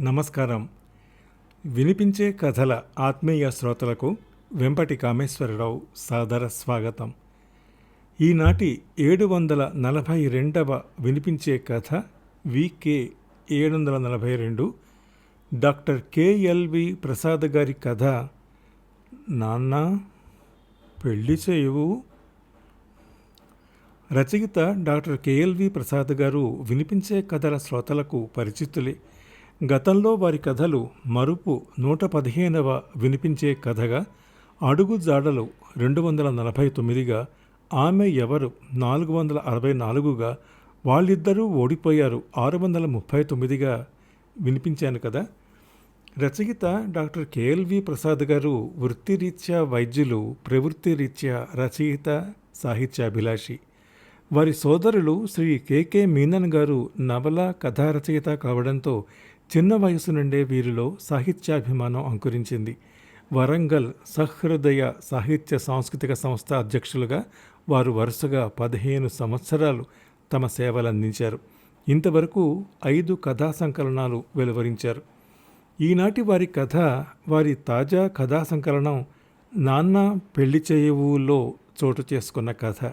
నమస్కారం. వినిపించే కథల ఆత్మీయ శ్రోతలకు వెంపటి కామేశ్వరరావు సాదర స్వాగతం. ఈనాటి ఏడు వందల నలభై రెండవ వినిపించే కథ వికే ఏడు వందల నలభై రెండు డాక్టర్ కేఎల్వి ప్రసాద్ గారి కథ నాన్న పెళ్ళి చేయవు? రచయిత డాక్టర్ కేఎల్వి ప్రసాద్ గారు వినిపించే కథల శ్రోతలకు పరిచితులే. గతంలో వారి కథలు మరుపు నూట పదిహేనవ వినిపించే కథగా అడుగు జాడలు రెండు వందల నలభై తొమ్మిదిగా ఆమె ఎవరు నాలుగు వందల అరవై నాలుగుగా వాళ్ళిద్దరూ ఓడిపోయారు ఆరు వందల ముప్పై తొమ్మిదిగా వినిపించాను కదా. రచయిత డాక్టర్ కేఎల్వి ప్రసాద్ గారు వృత్తిరీత్యా వైద్యులు ప్రవృత్తి రీత్యా రచయిత సాహిత్యాభిలాషి. వారి సోదరులు శ్రీ కెకె మీనన్ గారు నవల కథా రచయిత కావడంతో చిన్న వయసు నుండే వీరిలో సాహిత్యాభిమానం అంకురించింది. వరంగల్ సహృదయ సాహిత్య సాంస్కృతిక సంస్థ అధ్యక్షులుగా వారు వరుసగా పదిహేను సంవత్సరాలు తమ సేవలందించారు. ఇంతవరకు ఐదు కథా సంకలనాలు వెలువరించారు. ఈనాటి వారి కథ వారి తాజా కథా సంకలనం నాన్న పెళ్ళి చేయవులో చోటు చేసుకున్న కథ.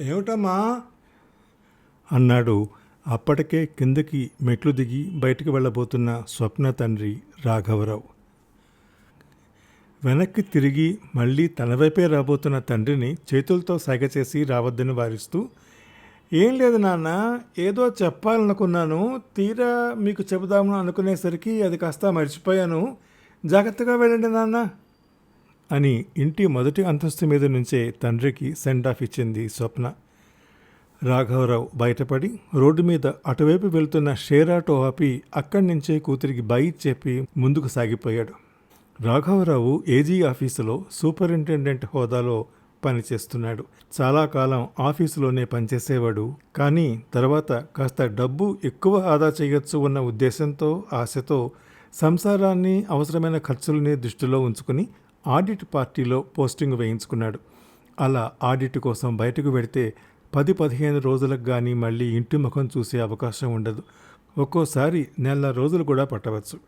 ఏమిటమ్మా? అన్నాడు. అప్పటికే కిందకి మెట్లు దిగి బయటికి వెళ్ళబోతున్న స్వప్న తండ్రి రాఘవరావు. వెనక్కి తిరిగి మళ్ళీ తన వైపే రాబోతున్న తండ్రిని చేతులతో సైగ చేసి రావద్దని వారిస్తూ ఏం లేదు నాన్న ఏదో చెప్పాలనుకున్నాను. తీరా మీకు చెబుదాము అనుకునేసరికి అది కాస్త మర్చిపోయాను. జాగ్రత్తగా వెళ్ళండి నాన్న. అని ఇంటి మొదటి అంతస్తు మీద నుంచే తండ్రికి సెండ్ ఆఫ్ ఇచ్చింది స్వప్న. రాఘవరావు బయటపడి రోడ్డు మీద అటువైపు వెళ్తున్న షేర్ ఆటో ఆపి అక్కడి నుంచే కూతురికి బై చెప్పి ముందుకు సాగిపోయాడు. రాఘవరావు ఏజీ ఆఫీసులో సూపరింటెండెంట్ హోదాలో పనిచేస్తున్నాడు. చాలా కాలం ఆఫీసులోనే పనిచేసేవాడు. కానీ తర్వాత కాస్త డబ్బు ఎక్కువ ఆదా చేయొచ్చు ఉన్న ఉద్దేశంతో ఆశతో సంసారాన్ని అవసరమైన ఖర్చులని దృష్టిలో ఉంచుకుని ఆడిట్ పార్టీలో పోస్టింగ్ వేయించుకున్నాడు. అలా ఆడిట్ కోసం బయటకు వెడితే పది పదిహేను రోజులకు కానీ మళ్ళీ ఇంటి ముఖం చూసే అవకాశం ఉండదు. ఒక్కోసారి నెల రోజులు కూడా పట్టవచ్చు.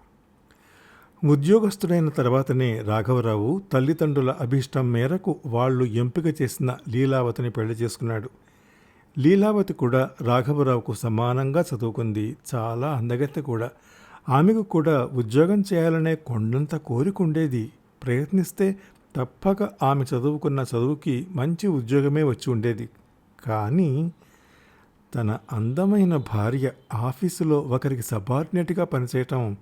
ఉద్యోగస్తుడైన తర్వాతనే రాఘవరావు తల్లిదండ్రుల అభీష్టం మేరకు వాళ్ళు ఎంపిక చేసిన లీలావతిని పెళ్ళి చేసుకున్నాడు. లీలావతి కూడా రాఘవరావుకు సమానంగా చదువుకుంది. చాలా అందగత్తె కూడా. ఆమెకు కూడా ఉద్యోగం చేయాలనే కొండంత కోరిక ఉండేది. ప్రయత్నిస్తే తప్పక ఆమె చదువుకున్న చదువుకి మంచి ఉద్యోగమే వచ్చి ఉండేది. కానీ తన అందమైన భార్య ఆఫీసులో ఒకరికి సబార్డినేట్గా పనిచేయటం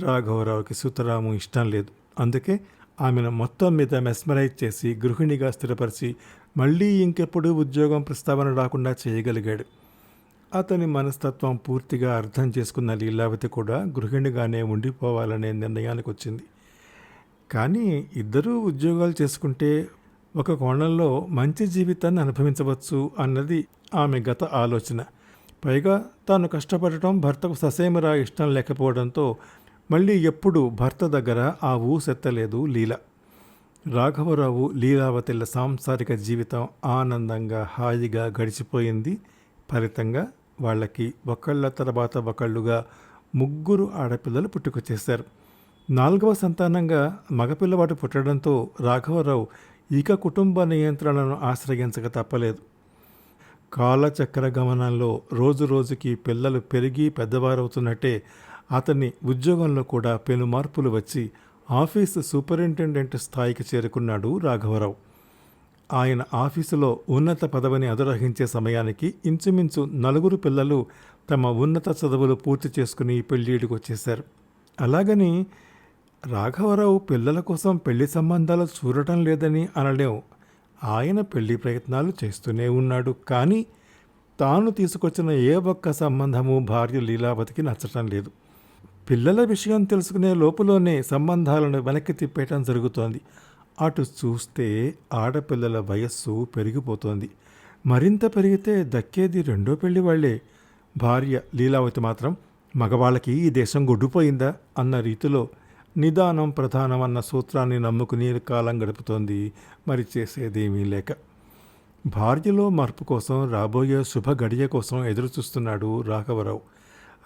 రాఘవరావుకి సుతరాము ఇష్టం లేదు. అందుకే ఆమెను మొత్తం మీద మెస్మరైజ్ చేసి గృహిణిగా స్థిరపరిచి మళ్ళీ ఇంకెప్పుడు ఉద్యోగం ప్రస్తావన రాకుండా చేయగలిగాడు. అతని మనస్తత్వం పూర్తిగా అర్థం చేసుకున్న లీలావతి కూడా గృహిణిగానే ఉండిపోవాలనే నిర్ణయానికి వచ్చింది కానీ ఇద్దరూ ఉద్యోగాలు చేసుకుంటే ఒక కోణంలో మంచి జీవితాన్ని అనుభవించవచ్చు అన్నది ఆమె గత ఆలోచన. పైగా తాను కష్టపడటం భర్తకు ససేమరా ఇష్టం లేకపోవడంతో మళ్ళీ ఎప్పుడు భర్త దగ్గర ఆ ఊసెత్తలేదు లీల. రాఘవరావు లీలావతిల సాంసారిక జీవితం ఆనందంగా హాయిగా గడిచిపోయింది. ఫలితంగా వాళ్ళకి ఒకళ్ళ తర్వాత ఒకళ్ళుగా ముగ్గురు ఆడపిల్లలు పుట్టుకొచ్చేశారు నాలుగవ సంతానంగా మగపిల్లవాడు పుట్టడంతో రాఘవరావు ఇక కుటుంబ నియంత్రణను ఆశ్రయించక తప్పలేదు. కాలచక్ర గమనంలో రోజు రోజుకి పిల్లలు పెరిగి పెద్దవారవుతున్నట్టే అతని ఉద్యోగంలో కూడా పెను మార్పులు వచ్చి ఆఫీసు సూపరింటెండెంట్ స్థాయికి చేరుకున్నాడు రాఘవరావు. ఆయన ఆఫీసులో ఉన్నత పదవిని అధిరోహించే సమయానికి ఇంచుమించు నలుగురు పిల్లలు తమ ఉన్నత చదువులు పూర్తి చేసుకుని పెళ్ళిడికి వచ్చేశారు. అలాగని రాఘవరావు పిల్లల కోసం పెళ్ళి సంబంధాలు చూడటం లేదని అనలేం. ఆయన పెళ్ళి ప్రయత్నాలు చేస్తూనే ఉన్నాడు. కానీ తాను తీసుకొచ్చిన ఏ ఒక్క సంబంధము భార్య లీలావతికి నచ్చటం లేదు. పిల్లల విషయం తెలుసుకునే లోపులోనే సంబంధాలను వెనక్కి తిప్పేయటం జరుగుతోంది. అటు చూస్తే ఆడపిల్లల వయస్సు పెరిగిపోతోంది. మరింత పెరిగితే దక్కేది రెండో పెళ్ళి వాళ్ళే. భార్య లీలావతి మాత్రం మగవాళ్ళకి ఈ దేశం గొడ్డుపోయిందా అన్న రీతిలో నిదానం ప్రధానం అన్న సూత్రాన్ని నమ్ముకుని కాలం గడుపుతోంది. మరి చేసేదేమీ లేక. భార్యలో మార్పు కోసం రాబోయే శుభ గడియ కోసం ఎదురుచూస్తున్నాడు రాఘవరావు.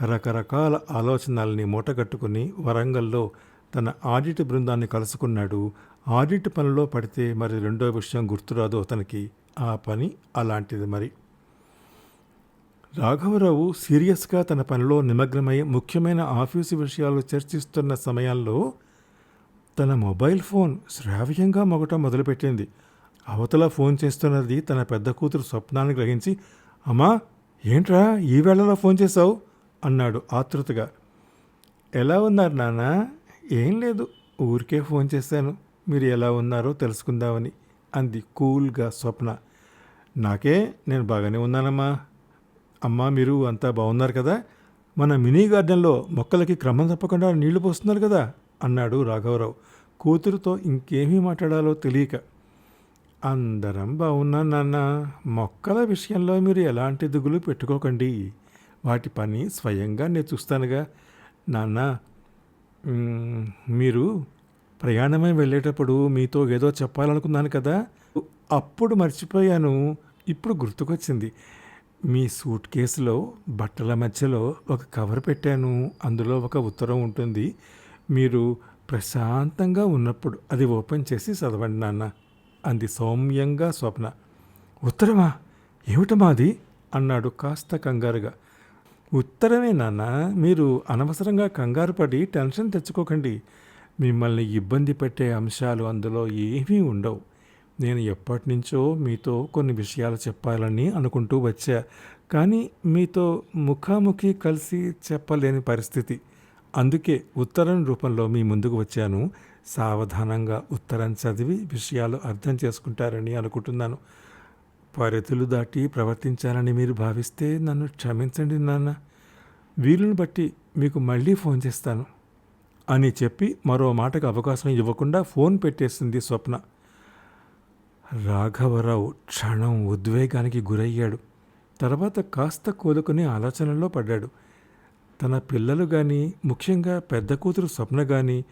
రకరకాల ఆలోచనల్ని మూటగట్టుకుని వరంగల్లో తన ఆడిట్ బృందాన్ని కలుసుకున్నాడు. ఆడిట్ పనిలో పడితే మరి రెండో విషయం గుర్తురాదు అతనికి. ఆ పని అలాంటిది మరి. రాఘవరావు సీరియస్గా తన పనిలో నిమగ్నమై ముఖ్యమైన ఆఫీసు విషయాలు చర్చిస్తున్న సమయంలో తన మొబైల్ ఫోన్ శ్రావ్యంగా మొగటం మొదలుపెట్టింది. అవతల ఫోన్ చేస్తున్నది తన పెద్ద కూతురు స్వప్నాన్ని గ్రహించి అమ్మా ఏంట్రా ఈ వేళలో ఫోన్ చేశావు? అన్నాడు ఆతృతగా. ఎలా ఉన్నారు నాన్న? ఏం లేదు ఊరికే ఫోన్ చేశాను. మీరు ఎలా ఉన్నారో తెలుసుకుందామని అంది కూల్గా స్వప్న. నాకే నేను బాగానే ఉన్నానమ్మా. అమ్మా మీరు అంతా బాగున్నారు కదా? మన మినీ గార్డెన్లో మొక్కలకి క్రమం తప్పకుండా నీళ్ళు పోస్తున్నారు కదా? అన్నాడు రాఘవరావు. కూతురుతో ఇంకేమీ మాట్లాడాలో తెలియక. అందరం బాగున్నా నాన్న. మొక్కల విషయంలో మీరు ఎలాంటి దిగులు పెట్టుకోకండి. వాటి పని స్వయంగా నేను చూస్తానుగా. నాన్న మీరు ప్రయాణమై వెళ్ళేటప్పుడు మీతో ఏదో చెప్పాలనుకున్నాను కదా? అప్పుడు మర్చిపోయాను. ఇప్పుడు గుర్తుకొచ్చింది. మీ సూట్ కేసులో బట్టల మధ్యలో ఒక కవర్ పెట్టాను. అందులో ఒక ఉత్తరం ఉంటుంది. మీరు ప్రశాంతంగా ఉన్నప్పుడు అది ఓపెన్ చేసి చదవండి నాన్న అంది సౌమ్యంగా స్వప్న. ఉత్తరమా? ఏమిటమా అది? అన్నాడు కాస్త కంగారుగా. ఉత్తరమే నాన్న మీరు అనవసరంగా కంగారు పడి టెన్షన్ తెచ్చుకోకండి. మిమ్మల్ని ఇబ్బంది పెట్టే అంశాలు అందులో ఏమీ ఉండవు. నేను ఎప్పటి నుంచో మీతో కొన్ని విషయాలు చెప్పాలని అనుకుంటూ వచ్చా. కానీ మీతో ముఖాముఖి కలిసి చెప్పలేని పరిస్థితి. అందుకే ఉత్తరం రూపంలో మీ ముందుకు వచ్చాను. సావధానంగా ఉత్తరం చదివి విషయాలు అర్థం చేసుకుంటారని అనుకుంటున్నాను. పరిధులు దాటి ప్రవర్తించాలని మీరు భావిస్తే నన్ను క్షమించండి నాన్న. వీలుని బట్టి మీకు మళ్ళీ ఫోన్ చేస్తాను. అని చెప్పి మరో మాటకు అవకాశం ఇవ్వకుండా ఫోన్ పెట్టేసింది స్వప్న. రాఘవరావు క్షణం ఉద్వేగానికి గురయ్యాడు. తర్వాత కాస్త కోలుకుని ఆలోచనలో పడ్డాడు. తన పిల్లలు కానీ ముఖ్యంగా పెద్ద కూతురు స్వప్న కానీ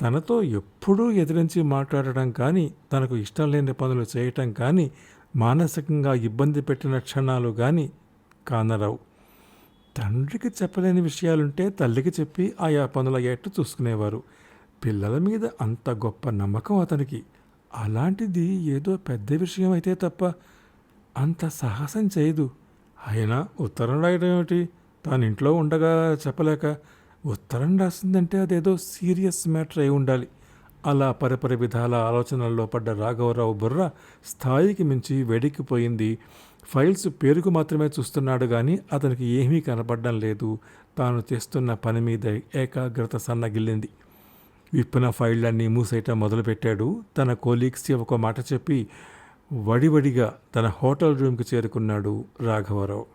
తనతో ఎప్పుడూ ఎదిరించి మాట్లాడటం కానీ తనకు ఇష్టం లేని పనులు చేయటం కానీ మానసికంగా ఇబ్బంది పెట్టిన క్షణాలు కానీ కానరావు. తండ్రికి చెప్పలేని విషయాలుంటే తల్లికి చెప్పి ఆయా పనులు అయ్యేట్టు చూసుకునేవారు. పిల్లల మీద అంత గొప్ప నమ్మకం అతనికి. అలాంటిది ఏదో పెద్ద విషయం అయితే తప్ప అంత సాహసం చేయదు. అయినా ఉత్తరం రాయడం ఏమిటి? తాను ఇంట్లో ఉండగా చెప్పలేక ఉత్తరం రాసిందంటే అదేదో సీరియస్ మ్యాటర్ అయి ఉండాలి. అలా పరిపరి విధాల ఆలోచనల్లో పడ్డ రాఘవరావు బుర్ర స్థాయికి మించి వెడికిపోయింది ఫైల్స్ పేరుకు మాత్రమే చూస్తున్నాడు కానీ అతనికి ఏమీ కనపడడం లేదు. తాను చేస్తున్న పని మీద ఏకాగ్రత సన్నగిల్లింది. విప్పిన ఫైళ్ళన్నీ మూసేయటం మొదలుపెట్టాడు. తన కోలీగ్స్కి ఒక మాట చెప్పి వడివడిగా తన హోటల్ రూమ్కి చేరుకున్నాడు రాఘవరావు.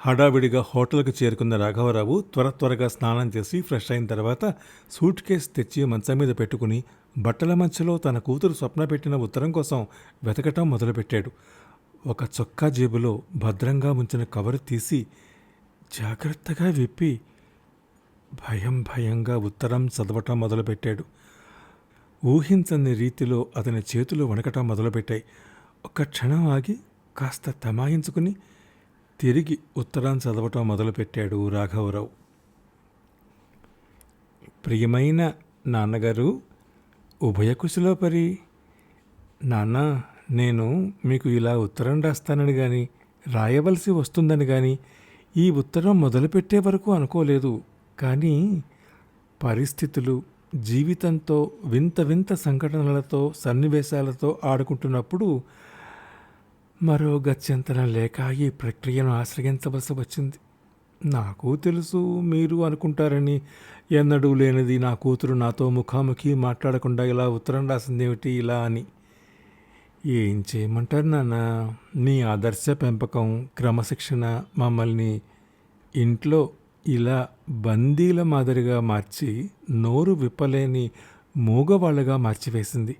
హడావిడిగా హోటల్కి చేరుకున్న రాఘవరావు త్వర త్వరగా స్నానం చేసి ఫ్రెష్ అయిన తర్వాత సూట్ కేస్ తెచ్చి మంచం మీద పెట్టుకుని బట్టల మధ్యలో తన కూతురు స్వప్న పెట్టిన ఉత్తరం కోసం వెతకటం మొదలుపెట్టాడు. ఒక చొక్కా జేబులో భద్రంగా ఉంచిన కవర్ తీసి జాగ్రత్తగా విప్పి భయం భయంగా ఉత్తరం చదవటం మొదలుపెట్టాడు. ఊహించని రీతిలో అతని చేతులు వణకటం మొదలుపెట్టాయి. ఒక క్షణం ఆగి కాస్త తమాయించుకుని తిరిగి ఉత్తరం చదవటం మొదలుపెట్టాడు రాఘవరావు. ప్రియమైన నాన్నగారు ఉభయ పరి. నాన్న నేను మీకు ఇలా ఉత్తరం రాస్తానని కానీ రాయవలసి వస్తుందని కానీ ఈ ఉత్తరం మొదలుపెట్టే వరకు అనుకోలేదు. కానీ పరిస్థితులు జీవితంతో వింత వింత సంఘటనలతో సన్నివేశాలతో ఆడుకుంటున్నప్పుడు మరో గత్యంతరం లేక ఈ ప్రక్రియను ఆశ్రయించవలసి వచ్చింది నాకు తెలుసు మీరు అనుకుంటారని. ఎన్నడూ లేనిది నా కూతురు నాతో ముఖాముఖి మాట్లాడకుండా ఇలా ఉత్తరం రాసిందేమిటి ఇలా అని. ఏం చేయమంటారు నాన్న? మీ ఆదర్శ పెంపకం క్రమశిక్షణ మమ్మల్ని ఇంట్లో ఇలా బందీల మాదిరిగా మార్చి నోరు విప్పలేని మూగవాళ్ళగా మార్చివేసింది.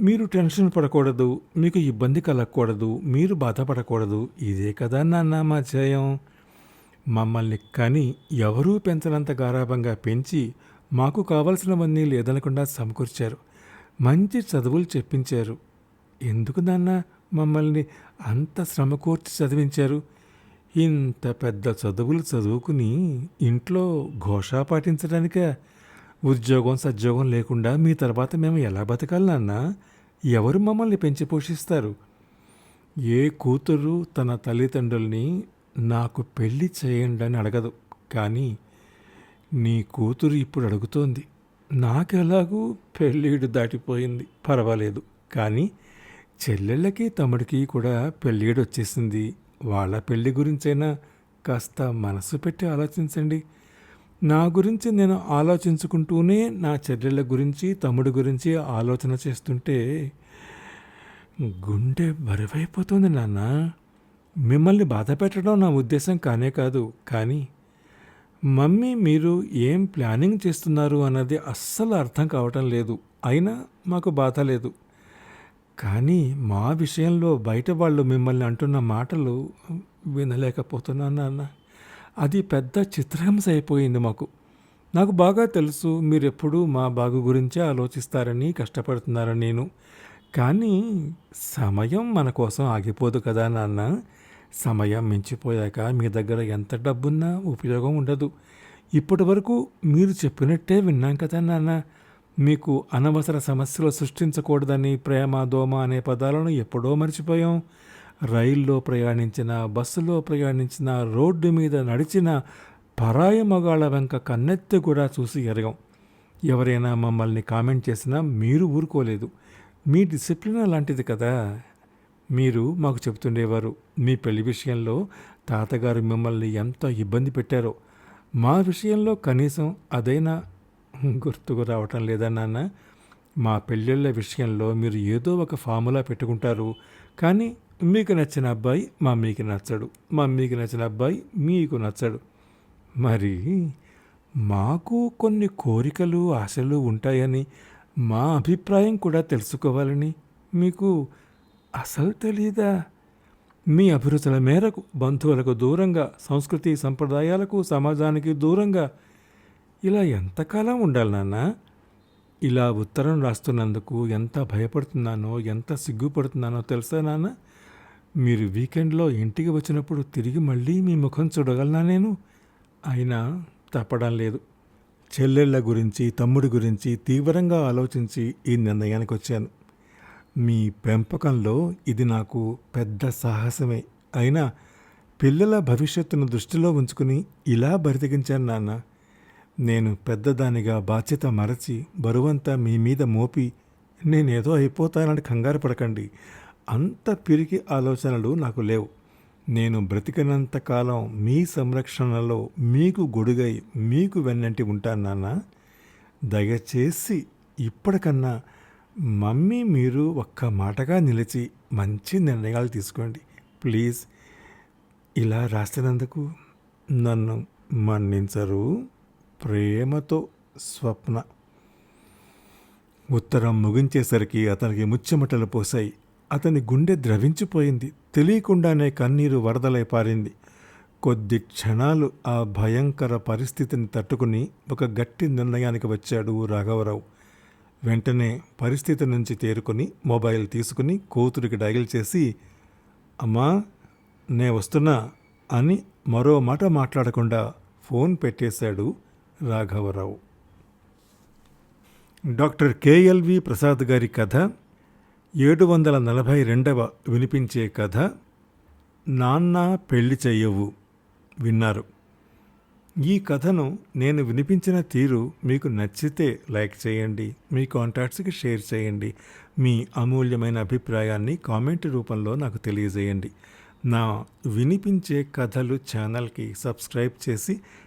మీరు టెన్షన్ పడకూడదు మీకు ఇబ్బంది కలగకూడదు మీరు బాధపడకూడదు ఇదే కదా నాన్న మా జయం. మమ్మల్ని కని ఎవరూ పెంచనంత గారాభంగా పెంచి మాకు కావలసినవన్నీ లేదనకుండా సమకూర్చారు. మంచి చదువులు చెప్పించారు. ఎందుకు నాన్న మమ్మల్ని అంత శ్రమకూర్చి చదివించారు? ఇంత పెద్ద చదువులు చదువుకుని ఇంట్లో ఘోష పాటించడానికే? ఉద్యోగం సద్యోగం లేకుండా మీ తర్వాత మేము ఎలా బతకాలి నాన్న? ఎవరు మమ్మల్ని పెంచి పోషిస్తారు? ఏ కూతురు తన తల్లిదండ్రుల్ని నాకు పెళ్ళి చేయండి అని అడగదు. కానీ నీ కూతురు ఇప్పుడు అడుగుతోంది నాకెలాగూ పెళ్ళిడు దాటిపోయింది పర్వాలేదు. కానీ చెల్లెళ్ళకి తమ్ముడికి కూడా పెళ్ళిడు వచ్చేసింది. వాళ్ళ పెళ్ళి గురించైనా కాస్త మనసు పెట్టి ఆలోచించండి. నా గురించి నేను ఆలోచించుకుంటూనే నా చెల్లెళ్ళ గురించి తమ్ముడి గురించి ఆలోచన చేస్తుంటే గుండె బరువైపోతుంది నాన్న. మిమ్మల్ని బాధ పెట్టడం నా ఉద్దేశం కానే కాదు కానీ మమ్మీ మీరు ఏం ప్లానింగ్ చేస్తున్నారు అన్నది అస్సలు అర్థం కావటం లేదు. అయినా మాకు బాధ లేదు. కానీ మా విషయంలో బయట వాళ్ళు మిమ్మల్ని అంటున్న మాటలు వినలేకపోతున్నాను నాన్న. అది పెద్ద చిత్రహింస అయిపోయింది మాకు. నాకు బాగా తెలుసు మీరెప్పుడూ మా బాగు గురించే ఆలోచిస్తారని కష్టపడుతున్నారని నేను. కానీ సమయం మన కోసం ఆగిపోదు కదా నాన్న. సమయం మించిపోయాక మీ దగ్గర ఎంత డబ్బున్నా ఉపయోగం ఉండదు. ఇప్పటి వరకు మీరు చెప్పినట్టే విన్నాం కదా నాన్న. మీకు అనవసర సమస్యలు సృష్టించకూడదని ప్రేమ దోమ అనే పదాలను ఎప్పుడో మర్చిపోయాం. రైల్లో ప్రయాణించిన బస్సులో ప్రయాణించిన రోడ్డు మీద నడిచిన పరాయి మగాళ్ళ వెంక కన్నెత్తి కూడా చూసి ఎరగం. ఎవరైనా మమ్మల్ని కామెంట్ చేసినా మీరు ఊరుకోలేదు. మీ డిసిప్లిన్ అలాంటిది కదా. మీరు మాకు చెబుతుండేవారు మీ పెళ్ళి విషయంలో తాతగారు మిమ్మల్ని ఎంత ఇబ్బంది పెట్టారో. మా విషయంలో కనీసం అదైనా గుర్తుకు రావటం లేదా నాన్న? మా పెళ్ళిళ్ళ విషయంలో మీరు ఏదో ఒక ఫార్ములా పెట్టుకుంటారు. కానీ మీకు నచ్చిన అబ్బాయి మమ్మీకి నచ్చడు. మమ్మీకి నచ్చిన అబ్బాయి మీకు నచ్చడు. మరి మాకు కొన్ని కోరికలు ఆశలు ఉంటాయని మా అభిప్రాయం కూడా తెలుసుకోవాలని మీకు అసలు తెలీదా? మీ అభిరుచుల మేరకు బంధువులకు దూరంగా సంస్కృతి సంప్రదాయాలకు సమాజానికి దూరంగా ఇలా ఎంతకాలం ఉండాలి నాన్న? ఇలా ఉత్తరం రాస్తున్నందుకు ఎంత భయపడుతున్నానో ఎంత సిగ్గుపడుతున్నానో తెలుసా నాన్న? మీరు వీకెండ్లో ఇంటికి వచ్చినప్పుడు తిరిగి మళ్ళీ మీ ముఖం చూడగలనా నేను? అయినా తప్పడం లేదు. చెల్లెళ్ళ గురించి తమ్ముడి గురించి తీవ్రంగా ఆలోచించి ఈ నిర్ణయానికి వచ్చాను. మీ పెంపకంలో ఇది నాకు పెద్ద సాహసమే. అయినా పిల్లల భవిష్యత్తును దృష్టిలో ఉంచుకుని ఇలా బరితగించాను నాన్న. నేను పెద్దదానిగా బాధ్యత మరచి బరువంతా మీ మీద మోపి నేనేదో అయిపోతానని కంగారు పడకండి. అంత పిరికి ఆలోచనలు నాకు లేవు. నేను బ్రతికినంత కాలం మీ సంరక్షణలో మీకు గొడుగై మీకు వెన్నంటి ఉంటాను నాన్న. దయచేసి ఇప్పటికన్నా మమ్మీ మీరు ఒక్క మాటగా నిలిచి మంచి నిర్ణయాలు తీసుకోండి. ప్లీజ్. ఇలా రాసినందుకు నన్ను మన్నించరు. ప్రేమతో స్వప్న. ఉత్తరం ముగించేసరికి అతనికి ముచ్చెమటలు పోసాయి అతని గుండె ద్రవించిపోయింది. తెలియకుండానే కన్నీరు వరదలై పారింది. కొద్ది క్షణాలు ఆ భయంకర పరిస్థితిని తట్టుకుని ఒక గట్టి నిర్ణయానికి వచ్చాడు రాఘవరావు. వెంటనే పరిస్థితి నుంచి తేరుకొని మొబైల్ తీసుకుని కూతురికి డయల్ చేసి అమ్మా నే వస్తున్నా అని మరో మాట మాట్లాడకుండా ఫోన్ పెట్టేశాడు రాఘవరావు. డాక్టర్ కేఎల్వి ప్రసాద్ గారి కథ ఏడు వందల నలభై రెండవ వినిపించే కథ నాన్న పెళ్ళి చెయ్యవు విన్నారు. ఈ కథను నేను వినిపించిన తీరు మీకు నచ్చితే లైక్ చేయండి మీ కాంటాక్ట్స్కి షేర్ చేయండి మీ అమూల్యమైన అభిప్రాయాన్ని కామెంట్ రూపంలో నాకు తెలియజేయండి. నా వినిపించే కథలు ఛానల్కి సబ్స్క్రైబ్ చేసి